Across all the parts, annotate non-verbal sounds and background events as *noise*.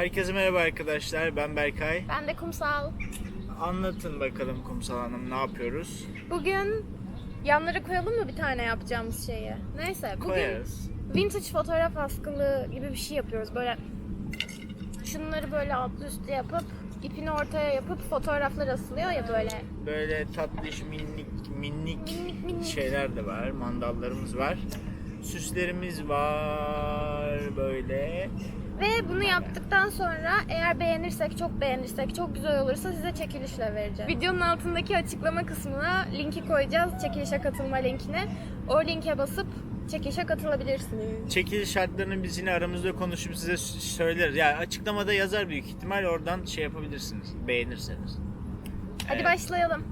Herkese merhaba arkadaşlar. Ben Berkay. Ben de kumsal. Anlatın bakalım Kumsal Hanım ne yapıyoruz? Bugün yanlara koyalım mı bir tane yapacağımız şeyi? Neyse bugün Koyarız. vintage fotoğraf askılı gibi bir şey yapıyoruz. Böyle şunları böyle altlı üstü yapıp ipini ortaya yapıp fotoğraflar asılıyor ya böyle. Böyle tatlış minik minik Minik minik. şeyler de var. Mandallarımız var. Süslerimiz var böyle. Ve bunu yaptıktan sonra eğer beğenirsek, çok beğenirsek, çok güzel olursa size çekilişle vereceğiz. Videonun altındaki açıklama kısmına linki koyacağız. Çekilişe katılma linkini. O linke basıp çekilişe katılabilirsiniz. Çekiliş şartlarını biz yine aramızda konuşup size söyleriz. Yani açıklamada yazar büyük ihtimal oradan şey yapabilirsiniz. Beğenirseniz. Hadi Evet. başlayalım.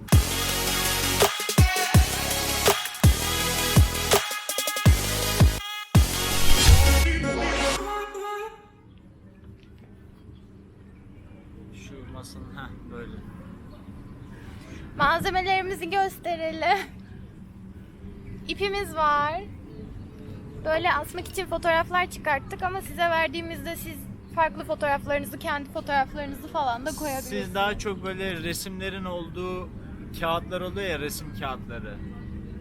Malzemelerimizi gösterelim. İpimiz var. Böyle asmak için fotoğraflar çıkarttık ama size verdiğimizde siz farklı fotoğraflarınızı, kendi fotoğraflarınızı falan da koyabilirsiniz. Siz daha çok böyle resimlerin olduğu kağıtlar oluyor ya resim kağıtları.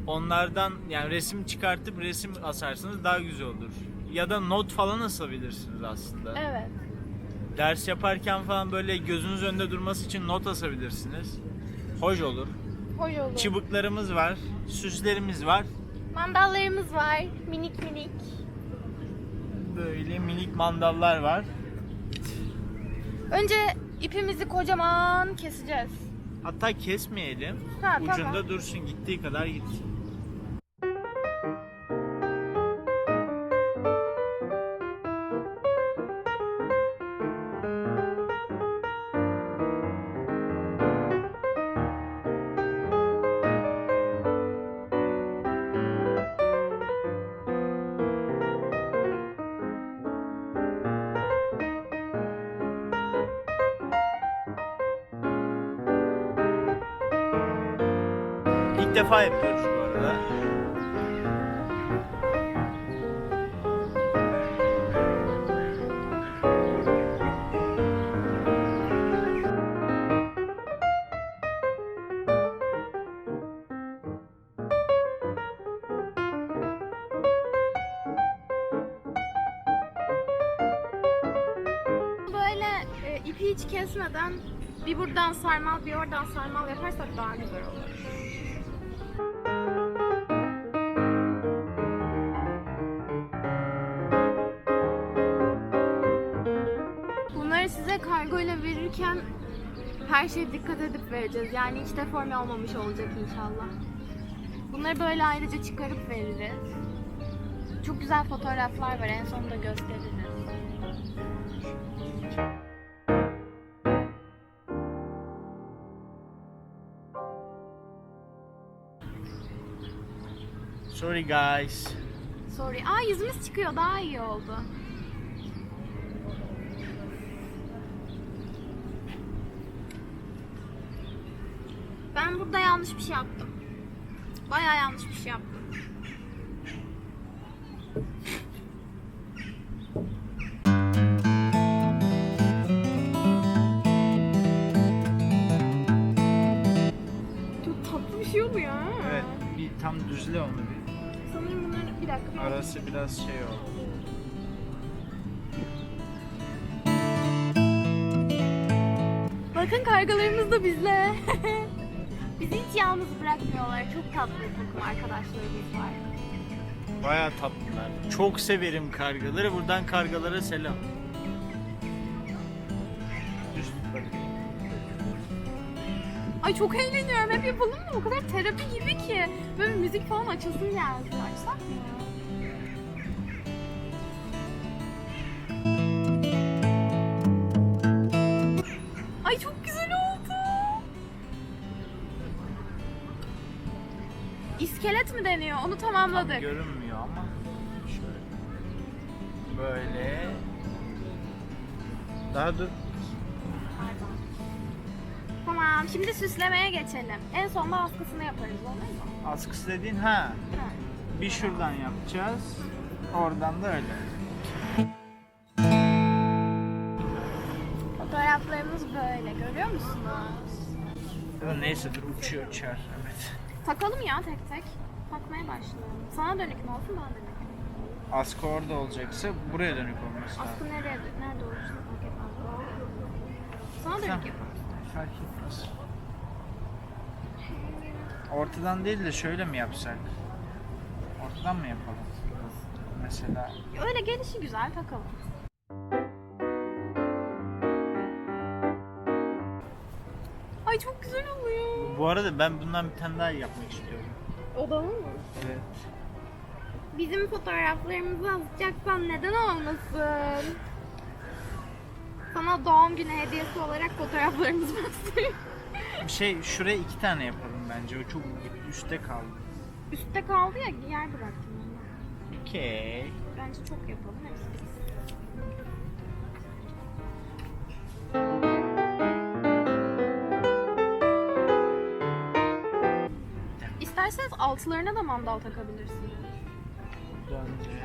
Onlardan yani resim çıkartıp resim asarsanız daha güzel olur. Ya da not falan asabilirsiniz aslında. Evet. Ders yaparken falan böyle gözünüz önünde durması için not asabilirsiniz. Hoş olur. Hoş olur. Çıbıklarımız var, süslerimiz var. Mandallarımız var. Minik minik. Böyle minik mandallar var. Önce ipimizi kocaman keseceğiz. Hatta kesmeyelim. Ha, Ucunda tamam. dursun gittiği kadar gitsin. Defa yapıyoruz bu arada. Böyle e, ipi hiç kesmeden bir buradan sarmal bir oradan sarmal yaparsak daha güzel olur. Her şeye dikkat edip vereceğiz. Yani hiç deforme olmamış olacak inşallah. Bunları böyle ayrıca çıkarıp veririz. Çok güzel fotoğraflar var. En sonunda gösteririz. Sorry guys. Sorry. Aa yüzümüz çıkıyor. Daha iyi oldu. Ben burada yanlış bir şey yaptım. Bayağı yanlış bir şey yaptım. Çok tatlı bir şey oluyor ha. Evet, bir tam düzle onu bir. Sanırım bunların bir dakika. bir Arası biraz şey oldu. Bakın kargalarımız da bizle. *laughs* Bizi hiç yalnız bırakmıyorlar. Çok tatlı takım arkadaşlarımız var. Bayağı tatlılar. Çok severim kargaları. Buradan kargalara selam. Ay çok eğleniyorum. Hep yapalım mı? O kadar terapi gibi ki. Böyle müzik falan açasın geldi. Açsak mı? Deniyor? Onu Tam tamamladık. görünmüyor ama. Şöyle. Böyle. Daha dur. Tamam. Şimdi süslemeye geçelim. En sonda askısını yaparız. Olur mu? Askısı dediğin ha. Ha. Bir şuradan yapacağız. Oradan da öyle. Mandalarımız böyle görüyor musunuz? Da neyse dur uçuyor uçar. Evet. Takalım ya tek tek. Takmaya başlayalım. Sana dönük mü olsun bana dönük mü? Askı orada olacaksa buraya dönük olması lazım. Askı nereye, nerede olursa fark etmez. Sana dönük yapalım. Fark etmez. Ortadan değil de şöyle mi yapsak? Ortadan mı yapalım? Mesela Öyle gelişi güzel takalım. Ay çok güzel oluyor. bu arada ben bundan bir tane daha yapmak istiyorum. Odalı mı? Evet. Bizim fotoğraflarımızı asacaksan neden olmasın? Sana doğum günü hediyesi olarak fotoğraflarımızı. Bir şey şuraya iki tane yapalım bence. O çok üstte kaldı. Üstte kaldı ya yer bıraktım. Okey. Bence çok yapalım hepsi İsterseniz altlarına da mandal takabilirsiniz. Bence.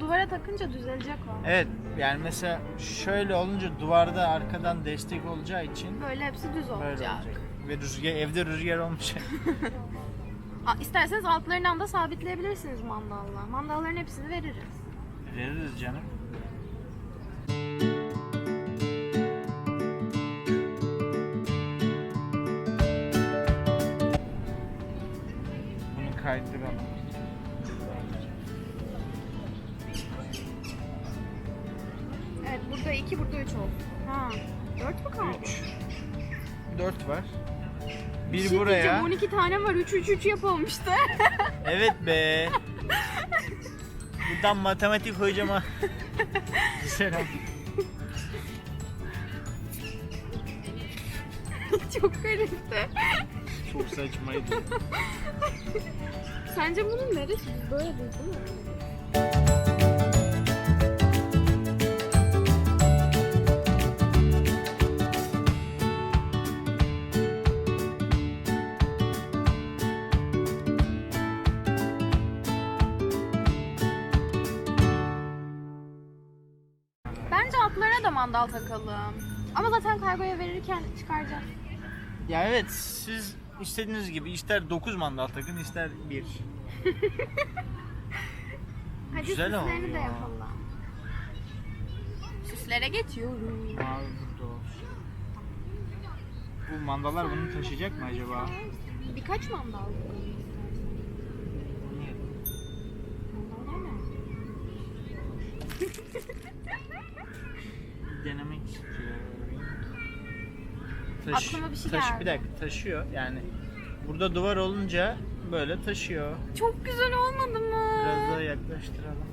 Duvara takınca düzelecek o. Evet yani mesela şöyle olunca duvarda arkadan destek olacağı için Böyle hepsi düz böyle olacak. Ve rüzgar, evde rüzgar olmayacak. *laughs* Aa, İsterseniz altlarından da sabitleyebilirsiniz mandalla. Mandalların hepsini veririz. Veririz canım. Burada iki burada üç oldu. Ha. Dört mü kaldı? 3 4 var. Bir şey buraya. diyeceğim, 12 tane var. 3 3 3 yapalım işte. *laughs* Evet be. Buradan matematik hocama *laughs* selam. *laughs* Çok garipti. Çok saçmaydı. Sence bunun neresi? Böyle değil değil mi? Mandal takalım. Ama zaten kargoya verirken çıkaracağız. Ya evet siz istediğiniz gibi ister 9 mandal takın ister 1. *laughs* Hadi Güzel süslerini oldu de ya. yapalım. Süslere geçiyorum. Mavi burada olsun. Bu mandallar bunu taşıyacak mı acaba? Birkaç mandal koyayım istersen. *laughs* Denemek istiyorum. Aklıma bir şey taş, geldi. Bir dakika taşıyor yani. Burada duvar olunca böyle taşıyor. Çok güzel olmadı mı? Biraz daha yaklaştıralım.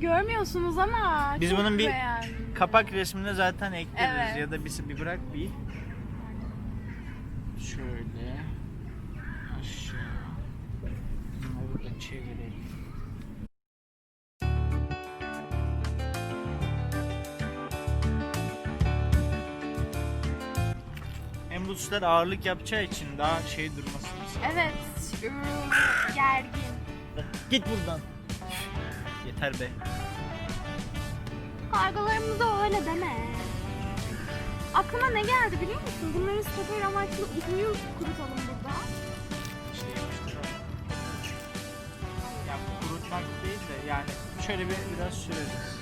Görmüyorsunuz ama Biz çok bunun bir beğendim. Kapak resmine zaten ekleriz Evet. ya da bir, bir bırak bir. Şöyle aşağı. Bunları da çevirelim. Süsler ağırlık yapacağı için daha şey durmasını. Evet. ıı, Gergin. Git buradan. Yeter be. Kargolarımıza öyle deme. Aklıma ne geldi biliyor musun? Bunları stoper amaçlı uzun kurutalım burada. İşte. Ya kurutmak değil de yani şöyle bir biraz süreriz.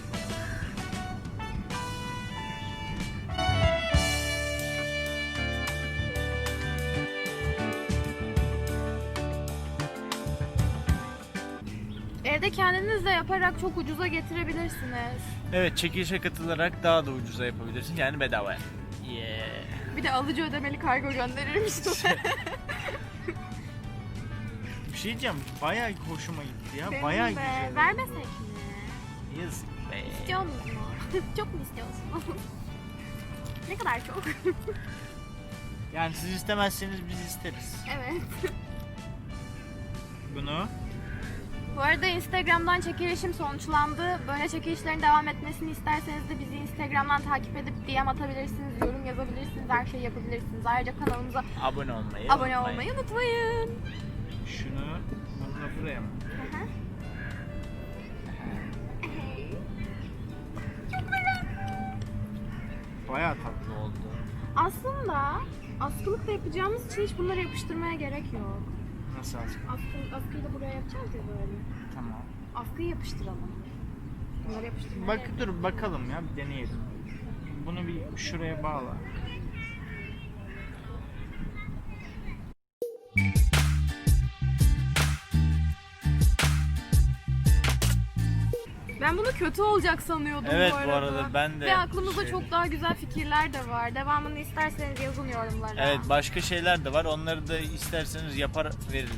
Evde kendiniz de yaparak çok ucuza getirebilirsiniz. Evet çekilişe katılarak daha da ucuza yapabilirsin yani bedava. Yeah. Bir de alıcı ödemeli kargo gönderirmiş. *laughs* Bir şey diyeceğim bayağı hoşuma gitti ya Benim bayağı de. güzel. Vermesek mi? Yazık be. İstiyor musun? *laughs* çok mu istiyorsun? *laughs* ne kadar çok? Yani siz istemezseniz biz isteriz. evet. Bunu Bu arada Instagram'dan çekilişim sonuçlandı. Böyle çekilişlerin devam etmesini isterseniz de bizi Instagram'dan takip edip DM atabilirsiniz, yorum yazabilirsiniz, her şeyi yapabilirsiniz. Ayrıca kanalımıza abone olmayı abone unutmayın. olmayı unutmayın. Şunu bununla buraya mı? Hı. Çok güzel. Bayağı tatlı oldu. Aslında askılık da yapacağımız için hiç bunları yapıştırmaya gerek yok. Nasıl az? Askı, askıyı da buraya yapacağız ya böyle. Tamam. Askıyı yapıştıralım. Bunları yapıştırmaya Bak dur bakalım ya bir deneyelim. Bunu bir şuraya bağla. Bunu kötü olacak sanıyordum Evet, bu arada. arada ben de Ve aklımızda şey- çok daha güzel fikirler de var. Devamını isterseniz yazın yorumlara. Evet başka şeyler de var. Onları da isterseniz yapar veririz.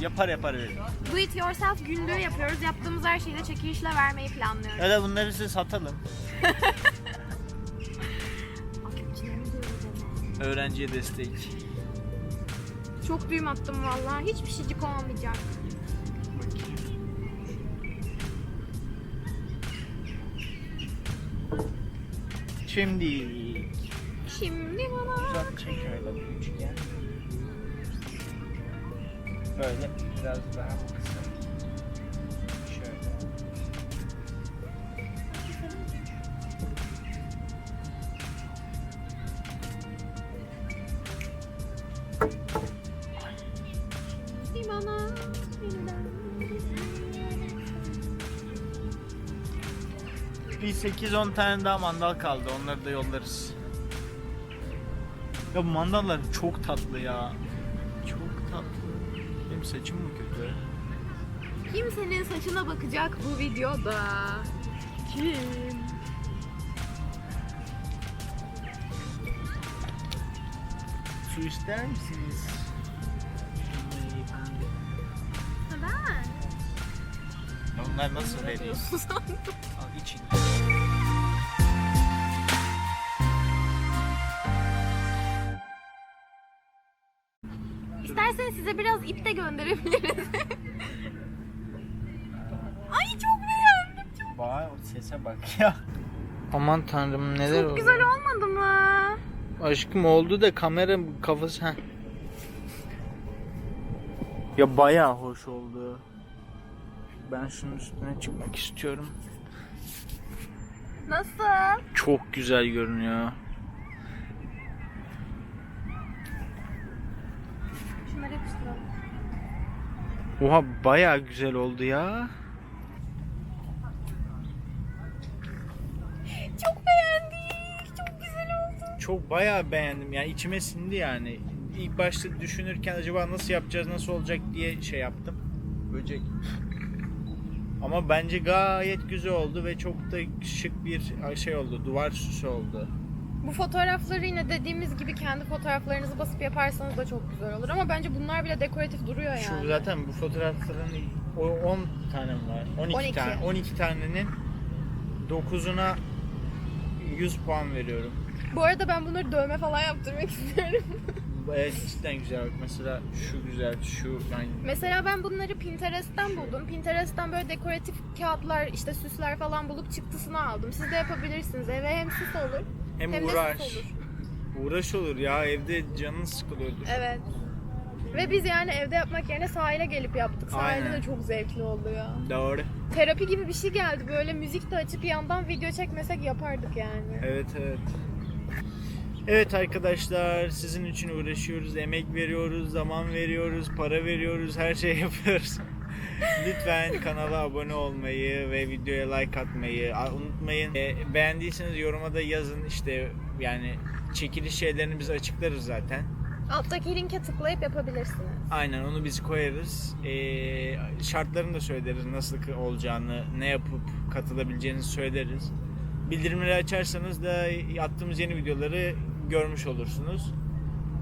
Yapar yapar veririz. Do it yourself günlüğü yapıyoruz. Yaptığımız her şeyi de çekilişle vermeyi planlıyoruz. Ya da bunları size satalım. *laughs* Öğrenciye destek. Çok düğüm attım vallahi. Hiçbir şeycik olmayacak. Şimdi Şimdi bana uzat çek öyle bir üçgen. Böyle biraz daha. Şöyle. 8-10 tane daha mandal kaldı. Onları da yollarız. Ya bu mandallar çok tatlı ya. Çok tatlı. Benim saçım mı kötü? Kimsenin saçına bakacak bu videoda. Kim? Su ister misiniz? Ben. Onlar nasıl veriyor? *laughs* Al için. Size biraz ip de gönderebiliriz. *laughs* Ay çok beğendim. Çok, Vay o sese bak ya. Aman tanrım neler çok güzel olmadı mı? Aşkım oldu da kamera kafası ha. Ya bayağı hoş oldu. Ben şunun üstüne çıkmak istiyorum. Nasıl? Çok güzel görünüyor. Şunları yapıştıralım. Oha bayağı güzel oldu ya. Çok beğendik. Çok güzel oldu. Çok bayağı beğendim yani içime sindi yani. İlk başta düşünürken acaba nasıl yapacağız nasıl olacak diye şey yaptım. Böcek. Ama bence gayet güzel oldu ve çok da şık bir şey oldu. Duvar süsü oldu. Bu fotoğrafları yine dediğimiz gibi kendi fotoğraflarınızı basıp yaparsanız da çok güzel olur. Ama bence bunlar bile dekoratif duruyor yani. Şu zaten bu fotoğrafların o 10 tane mi var? 12, 12. tane. 12 tanenin 9'una 100 puan veriyorum. Bu arada ben bunları dövme falan yaptırmak *laughs* istiyorum. Evet cidden güzel. Mesela şu güzel, şu yani Mesela ben bunları Pinterest'ten buldum. Pinterest'ten böyle dekoratif kağıtlar, işte süsler falan bulup çıktısını aldım. Siz de yapabilirsiniz. Eve hem süs olur hem, hem de uğraş. süs olur. Uğraş olur ya evde canın sıkılıyordur. Evet. Ve biz yani evde yapmak yerine sahile gelip yaptık. Sahilde Aynen. de çok zevkli oldu ya. Doğru. Terapi gibi bir şey geldi. Böyle müzik de açıp yandan video çekmesek yapardık yani. Evet evet. Evet arkadaşlar sizin için uğraşıyoruz, emek veriyoruz, zaman veriyoruz, para veriyoruz, her şey yapıyoruz. Lütfen kanala abone olmayı ve videoya like atmayı unutmayın. E, beğendiyseniz yoruma da yazın işte yani çekiliş şeylerini biz açıklarız zaten. Alttaki linke tıklayıp yapabilirsiniz. Aynen onu biz koyarız. E, şartlarını da söyleriz nasıl olacağını, ne yapıp katılabileceğinizi söyleriz. Bildirimleri açarsanız da attığımız yeni videoları görmüş olursunuz.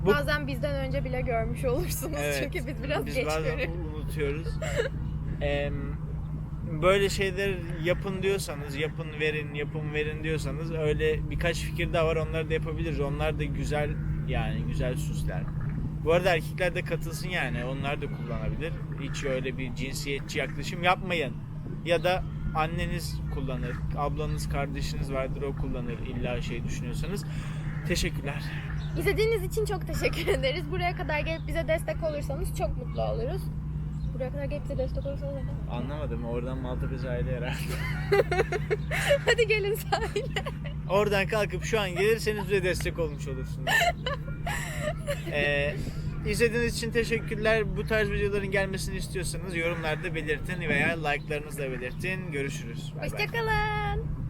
Bu- Bazen bizden önce bile görmüş olursunuz. Evet. Çünkü biz biraz Biz geç bazen görüyoruz. unutuyoruz. *laughs* Böyle şeyler yapın diyorsanız, yapın verin, yapın verin diyorsanız öyle birkaç fikir daha var onları da yapabiliriz. Onlar da güzel yani güzel süsler. Bu arada erkekler de katılsın yani onlar da kullanabilir. Hiç öyle bir cinsiyetçi yaklaşım yapmayın. Ya da anneniz kullanır, ablanız, kardeşiniz vardır o kullanır illa şey düşünüyorsanız. Teşekkürler. İzlediğiniz için çok teşekkür *laughs* ederiz. Buraya kadar gelip bize destek olursanız çok mutlu oluruz. Buraya kadar gelip bize destek olursanız neden? Anlamadım oradan Maltepe sahili herhalde. *laughs* Hadi gelin sahile. Oradan kalkıp şu an gelirseniz bize destek olmuş olursunuz. *laughs* Ee, izlediğiniz için teşekkürler. Bu tarz videoların gelmesini istiyorsanız yorumlarda belirtin veya like'larınızla belirtin. Görüşürüz. Hoşçakalın.